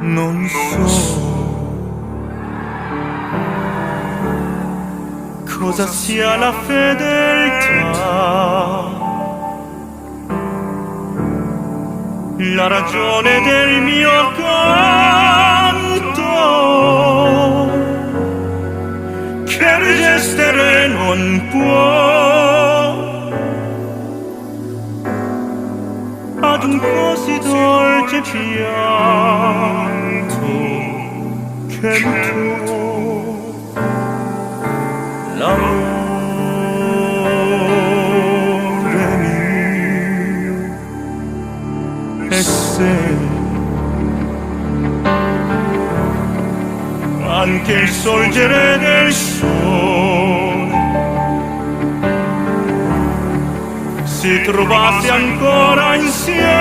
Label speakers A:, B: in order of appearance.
A: non so cosa sia la fedeltà, la ragione del mio canto, che resistere non può. Ad un così dolce pianto tuo l'amore mio e se anche il sorgere del sole si trovasse ancora insieme